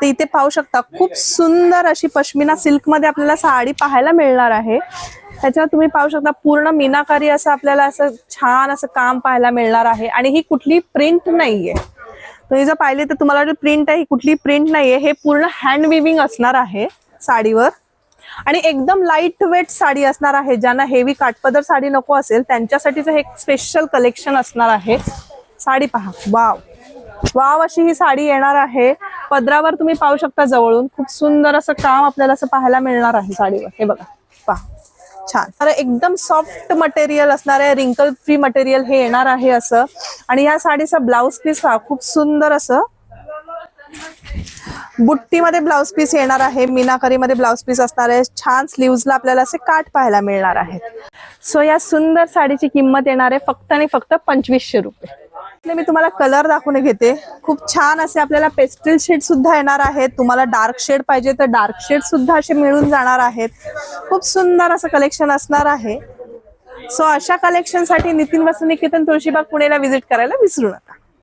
तर इथे पाहू शकता खूप सुंदर अशी पश्मिना सिल्कमध्ये आपल्याला साडी पाहायला मिळणार आहे. त्याच्यावर तुम्ही पाहू शकता पूर्ण मीनाकारी असं आपल्याला असं छान असं काम पाहायला मिळणार आहे. आणि ही कुठली प्रिंट नाहीये. तुम्ही जर पाहिले तर तुम्हाला प्रिंट आहे ही कुठली प्रिंट नाहीये. हे पूर्ण हँड विविंग असणार आहे साडीवर. आणि एकदम लाइट वेट साडी असणार आहे ज्यांना हेवी काटपदर साडी नको असेल त्यांच्यासाठीच हे स्पेशल कलेक्शन असणार आहे. साडी पहा. वाव वाव अशी ही साडी येणार आहे. पदरावर तुम्ही पाहू शकता जवळून. खूप सुंदर असं काम आपल्याला असं पाहायला मिळणार आहे साडीवर. हे बघा. पहा. छान. तर एकदम सॉफ्ट मटेरियल असणार आहे. रिंकल फ्री मटेरियल हे येणार आहे असं. आणि या साडीचा ब्लाऊज पीस हा खूप सुंदर असं. बुट्टीमध्ये ब्लाउज पीस येणार आहे. मीनाकरीमध्ये ब्लाउज पीस असणार आहे. छान स्लीव्हजला आपल्याला असे काठ पाहायला मिळणार आहे सो या सुंदर साडीची किंमत येणार आहे फक्त आणि फक्त पंचवीसशे रुपये. मी तुम्हाला कलर दाखवून घेते. खूप छान असे आपल्याला पेस्टल शेड सुद्धा येणार आहेत. तुम्हाला डार्क शेड पाहिजे तर डार्क शेड सुद्धा असे मिळून जाणार आहेत. खूप सुंदर असं कलेक्शन असणार आहे. सो अशा कलेक्शनसाठी नितीन वसुनिकेतन तुळशीबाग पुणेला व्हिजिट करायला विसरू नका.